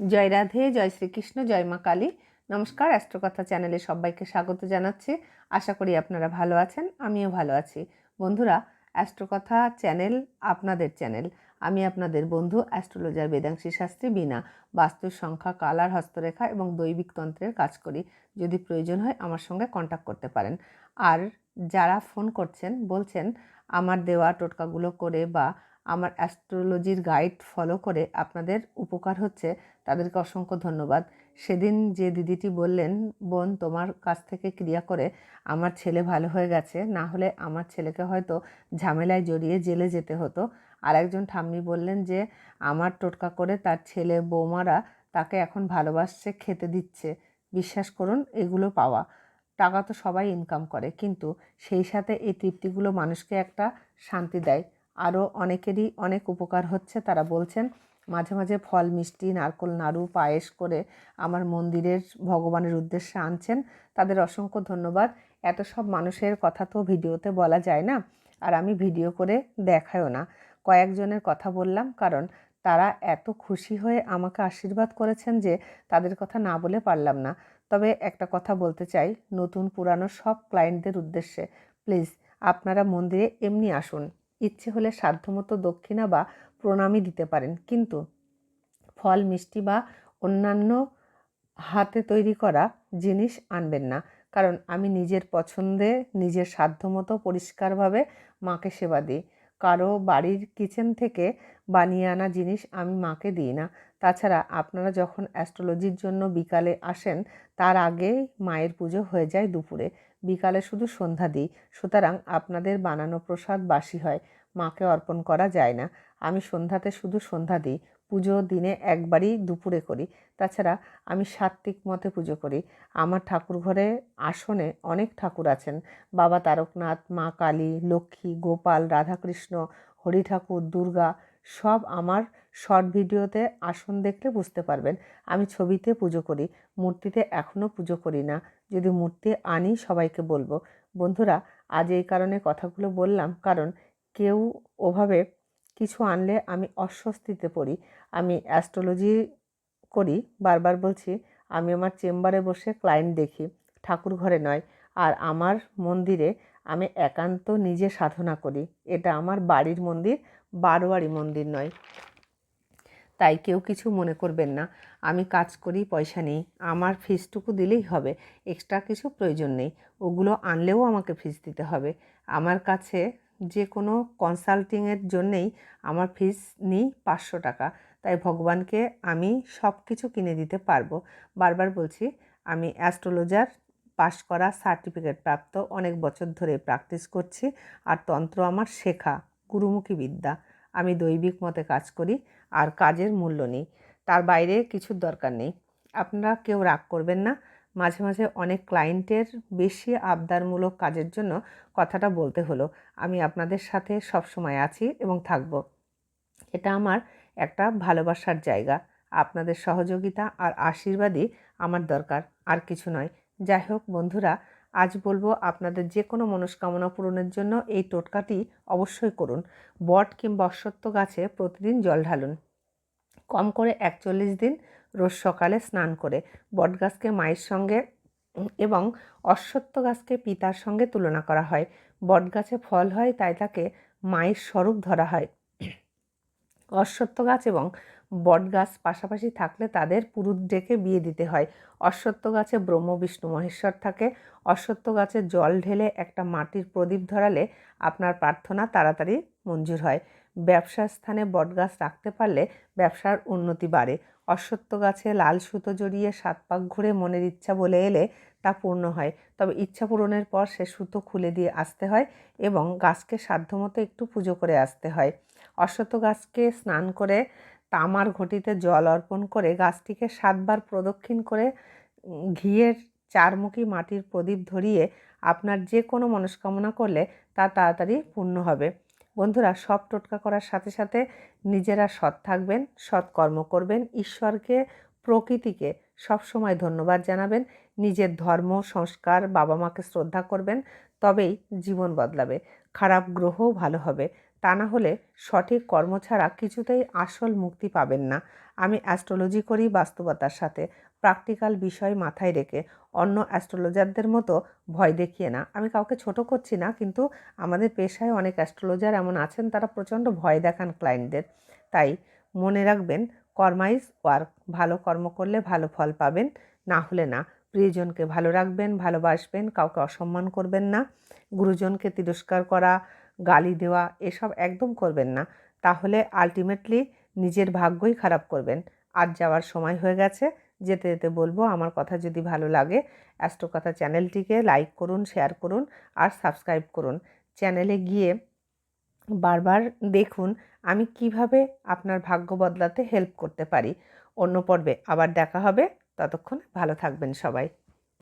জয় রাধে, জয় শ্রীকৃষ্ণ, জয় মা কালী। নমস্কার, অ্যাস্ট্রোকথা চ্যানেলে সবাইকে স্বাগত জানাচ্ছি। আশা করি আপনারা ভালো আছেন, আমিও ভালো আছি। বন্ধুরা, অ্যাস্ট্রোকথা চ্যানেল আপনাদের চ্যানেল। আমি আপনাদের বন্ধু, অ্যাস্ট্রোলজার বেদাংশী শাস্ত্রী বিনা বাস্তুর সংখ্যা, কালার, হস্তরেখা এবং দৈবিক তন্ত্রের কাজ করি। যদি প্রয়োজন হয় আমার সঙ্গে কন্ট্যাক্ট করতে পারেন। আর যারা ফোন করছেন, বলছেন, আমার দেওয়া টোটকাগুলো করে বা আমার অ্যাস্ট্রোলজির গাইড ফলো করে আপনাদের উপকার হচ্ছে। তাদেরকে অসংখ্য ধন্যবাদ। সেদিন যে দিদিটি বললেন, বোন, তোমার কাছ থেকে ক্রিয়া করে আমার ছেলে ভালো হয়ে গেছে। না হলে আমার ছেলেকে হয়তো ঝামেলায় জড়িয়ে জেলে যেতে হতো। আর একজন ঠাম্মি বললেন যে, আমার টোটকা করে তার ছেলে বৌমারা তাকে এখন ভালোবাসছে, খেতে দিচ্ছে। বিশ্বাস করুন, এগুলো পাওয়া। টাকা তো সবাই ইনকাম করে। কিন্তু সেই সাথে এই তৃপ্তিগুলো মানুষকে একটা শান্তি দেয়। আরও অনেকেরই অনেক উপকার হচ্ছে। তারা বলছেন, মাঝে মাঝে ফল, মিষ্টি, নারকোল, নাড়ু, পায়েস করে আমার মন্দিরের ভগবানের উদ্দেশ্যে আনছেন। তাদের অসংখ্য ধন্যবাদ। এত সব মানুষের কথা তো ভিডিওতে বলা যায় না, আর আমি ভিডিও করে দেখায়ও না। কয়েকজনের কথা বললাম, কারণ তারা এত খুশি হয়ে আমাকে আশীর্বাদ করেছেন যে তাদের কথা না বলে পারলাম না। তবে একটা কথা বলতে চাই, নতুন পুরানো সব ক্লায়েন্টদের উদ্দেশ্যে। প্লিজ, আপনারা মন্দিরে এমনি আসুন। ইচ্ছে হলে সাধ্যমতো দক্ষিণা বা প্রণামী দিতে পারেন। কিন্তু ফল, মিষ্টি বা অন্যান্য হাতে তৈরি করা জিনিস আনবেন না। কারণ আমি নিজের পছন্দে নিজের সাধ্যমতো পরিষ্কারভাবে মাকে সেবা দিই। কারও বাড়ির কিচেন থেকে বানিয়ে আনা জিনিস আমি মাকে দিই না। তাছাড়া আপনারা যখন অ্যাস্ট্রোলজির জন্য বিকালে আসেন, তার আগেই মায়ের পুজো হয়ে যায় দুপুরে। বিকালে শুধু সন্ধ্যা দিই। সুতরাং আপনাদের বানানো প্রসাদ বাসি হয়। মাকে অর্পণ করা যায় না। আমি সন্ধ্যাতে শুধু সন্ধ্যা দিই। পুজো দিনে একবারই দুপুরে করি। তাছাড়া আমি সাত্ত্বিক মতে পুজো করি। আমার ঠাকুর ঘরে আসনে অনেক ঠাকুর আছেন। বাবা তারকনাথ, মা কালী, লক্ষ্মী, গোপাল, রাধাকৃষ্ণ হরি ঠাকুর দুর্গা সব আমার শর্ট ভিডিওতে আসন দেখলে বুঝতে পারবেন। আমি ছবিতে পুজো করি। মূর্তিতে এখনও পুজো করি না। যদি মূর্তি আনি সবাইকে বলব। বন্ধুরা, আজ এই কারণে কথাগুলো বললাম, কারণ কেউ ওভাবে কিছু আনলে আমি অস্বস্তিতে পড়ি। আমি অ্যাস্ট্রোলজি করি, বারবার বলছি, আমি আমার চেম্বারে বসে ক্লায়েন্ট দেখি, ঠাকুর ঘরে নয়। আর আমার মন্দিরে আমি একান্ত নিজে সাধনা করি। এটা আমার বাড়ির মন্দির, বারোয়ারি মন্দির নয়। তাই কেউ কিছু মনে করবেন না। আমি কাজ করি, পয়সা নেই। আমার ফিসটুকু দিলেই হবে। এক্সট্রা কিছু প্রয়োজন নেই। ওগুলো আনলেও আমাকে ফিস দিতে হবে। আমার কাছে যে কোনো কনসাল্টিংয়ের জন্যেই আমার ফিস নিই পাঁচশো টাকা। তাই ভগবানকে আমি সব কিছু কিনে দিতে পারব। বারবার বলছি, আমি অ্যাস্ট্রোলজার পাশ করা সার্টিফিকেট প্রাপ্ত। অনেক বছর ধরে প্র্যাকটিস করছি। আর তন্ত্র আমার শেখা। গুরুমুখী বিদ্যা। আমি দৈবিক মতে কাজ করি। আর কাজের মূল্য নেই। তার বাইরে কিছুর দরকার নেই। আপনারা কেউ রাগ করবেন না। মাঝে মাঝে অনেক ক্লায়েন্টের বেশি আবদারমূলক কাজের জন্য কথাটা বলতে হলো। আমি আপনাদের সাথে সব সময় আছি এবং থাকব। এটা আমার একটা ভালোবাসার জায়গা। আপনাদের সহযোগিতা আর আশীর্বাদই আমার দরকার। আর কিছু নয়। যাই হোক, বন্ধুরা আজ বলব আপনাদের যে কোনো মনস্কামনা পূরণের জন্য এই টোটকাটি অবশ্যই করুন। বট কিংবা অশ্বত্থ গাছে প্রতিদিন জল ঢালুন। কম করে একচল্লিশ দিন রোজ সকালে স্নান করে বট গাছকে মায়ের সঙ্গে এবং অশ্বত্থ গাছকে পিতার সঙ্গে তুলনা করা হয়। বট গাছে ফল হয় তাই তাকে মায়ের স্বরূপ ধরা হয়। অশ্বত্থ গাছ এবং বট গাছ পাশাপাশি থাকলে তাদের পুরুষ ডেকে বিয়ে দিতে হয়। অশ্বত্থ গাছে ব্রহ্ম, বিষ্ণু, মহেশ্বর থাকে। অশ্বত্থ গাছে জল ঢেলে একটা মাটির প্রদীপ ধরালে আপনার প্রার্থনা তাড়াতাড়ি মঞ্জুর হয়। ব্যবসার স্থানে বটগাছ রাখতে পারলে ব্যবসার উন্নতি বাড়ে। অশ্বত্থ গাছে লাল সুতো জড়িয়ে সাত পাক ঘুরে মনের ইচ্ছা বলে এলে তা পূর্ণ হয়। তবে ইচ্ছা পূরণের পর সে সুতো খুলে দিয়ে আসতে হয় এবং গাছকে সাধ্যমতো একটু পুজো করে আসতে হয়। অশ্বত্থ গাছকে স্নান করে তামার ঘটিতে জল অর্পণ করে গাছটিকে সাতবার প্রদক্ষিণ করে ঘিয়ের চারমুখী মাটির প্রদীপ ধরিয়ে আপনার যে কোনো মনস্কামনা করলে তা তাড়াতাড়ি পূর্ণ হবে। বন্ধুরা, সব টোটকা করার সাথে সাথে নিজেরা সৎ থাকবেন, সৎ কর্ম করবেন, ঈশ্বরকে, প্রকৃতিকে সব সময় ধন্যবাদ জানাবেন, নিজের ধর্ম, সংস্কার বাবা মাকে শ্রদ্ধা করবেন তবেই জীবন বদলাবে। খারাপ গ্রহও ভালো হবে। তা না হলে সঠিক কর্ম ছাড়া কিছুতেই আসল মুক্তি পাবেন না। আমি অ্যাস্ট্রোলজি করি বাস্তবতার সাথে। প্র্যাকটিক্যাল বিষয় মাথায় রেখে অন্য অ্যাস্ট্রোলজারদের মতো ভয় দেখিয়ে না। আমি কাউকে ছোট করছি না, কিন্তু আমাদের পেশায় অনেক অ্যাস্ট্রোলজার এমন আছেন, তারা প্রচণ্ড ভয় দেখান ক্লায়েন্টদের। তাই মনে রাখবেন, কর্মাইজ ওয়ার্ক। ভালো কর্ম করলে ভালো ফল পাবেন, না হলে না। প্রিয়জনকে ভালো রাখবেন, ভালোবাসবেন, কাউকে অসম্মান করবেন না, গুরুজনকে তিরস্কার করা, গালি দেওয়া, এসব একদম করবেন না। তাহলে আলটিমেটলি নিজের ভাগ্যই খারাপ করবেন। আজ যাওয়ার সময় হয়ে গেছে, যেতে যেতে বলব আমার কথা যদি ভালো লাগে অ্যাস্ট্রো কথা চ্যানেলটিকে লাইক করুন শেয়ার করুন আর সাবস্ক্রাইব করুন। চ্যানেলে গিয়ে বারবার দেখুন আমি কীভাবে আপনার ভাগ্য বদলাতে হেল্প করতে পারি। অন্য পর্বে আবার দেখা হবে। ততক্ষণ ভালো থাকবেন সবাই।